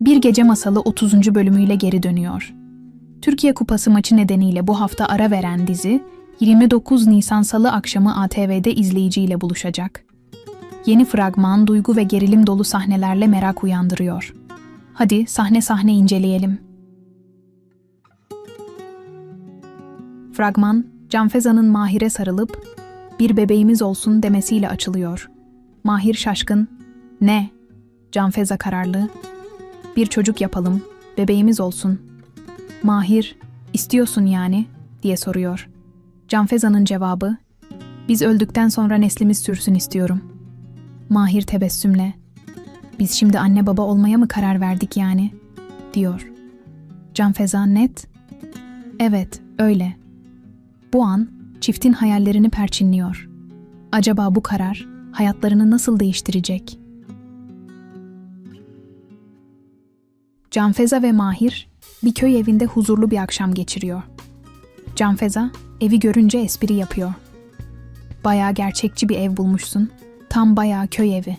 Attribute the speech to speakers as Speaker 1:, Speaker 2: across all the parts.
Speaker 1: Bir Gece Masalı 30. bölümüyle geri dönüyor. Türkiye Kupası maçı nedeniyle bu hafta ara veren dizi, 29 Nisan Salı akşamı ATV'de izleyiciyle buluşacak. Yeni fragman, duygu ve gerilim dolu sahnelerle merak uyandırıyor. Hadi sahne sahne inceleyelim. Fragman, Canfeza'nın Mahir'e sarılıp bir bebeğimiz olsun demesiyle açılıyor. Mahir şaşkın, ne? Canfeza kararlı, bir çocuk yapalım, bebeğimiz olsun. Mahir, istiyorsun yani, diye soruyor. Canfeza'nın cevabı, biz öldükten sonra neslimiz sürsün istiyorum. Mahir tebessümle, biz şimdi anne baba olmaya mı karar verdik yani, diyor. Canfeza net, evet, öyle. Bu an çiftin hayallerini perçinliyor. Acaba bu karar hayatlarını nasıl değiştirecek? Canfeza ve Mahir bir köy evinde huzurlu bir akşam geçiriyor. Canfeza evi görünce espri yapıyor. Bayağı gerçekçi bir ev bulmuşsun. Tam bayağı köy evi.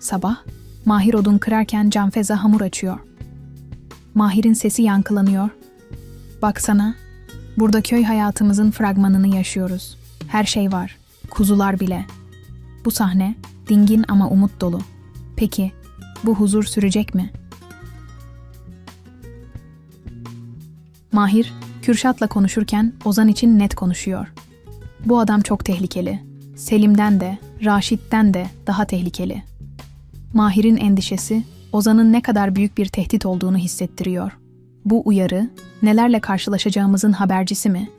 Speaker 1: Sabah Mahir odun kırarken Canfeza hamur açıyor. Mahir'in sesi yankılanıyor. Baksana, burada köy hayatımızın fragmanını yaşıyoruz. Her şey var, kuzular bile. Bu sahne dingin ama umut dolu. Peki, bu huzur sürecek mi?'' Mahir, Kürşat'la konuşurken Ozan için net konuşuyor. Bu adam çok tehlikeli. Selim'den de, Raşit'ten de daha tehlikeli. Mahir'in endişesi, Ozan'ın ne kadar büyük bir tehdit olduğunu hissettiriyor. Bu uyarı, nelerle karşılaşacağımızın habercisi mi?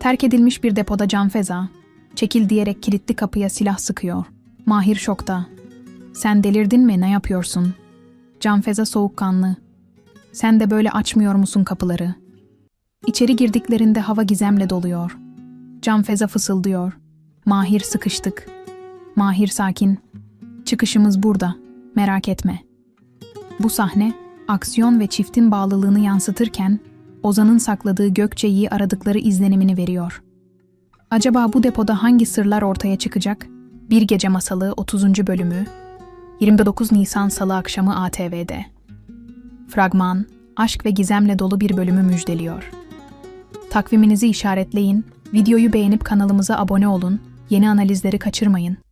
Speaker 1: Terk edilmiş bir depoda Canfeza, çekil diyerek kilitli kapıya silah sıkıyor. Mahir şokta. Sen delirdin mi, ne yapıyorsun?'' Canfeza soğukkanlı. Sen de böyle açmıyor musun kapıları? İçeri girdiklerinde hava gizemle doluyor. Canfeza fısıldıyor. Mahir sıkıştık. Mahir sakin. Çıkışımız burada. Merak etme. Bu sahne, aksiyon ve çiftin bağlılığını yansıtırken, Ozan'ın sakladığı Gökçe'yi aradıkları izlenimini veriyor. Acaba bu depoda hangi sırlar ortaya çıkacak? Bir Gece Masalı 30. bölümü 29 Nisan Salı akşamı ATV'de. Fragman, aşk ve gizemle dolu bir bölümü müjdeliyor. Takviminizi işaretleyin, videoyu beğenip kanalımıza abone olun, yeni analizleri kaçırmayın.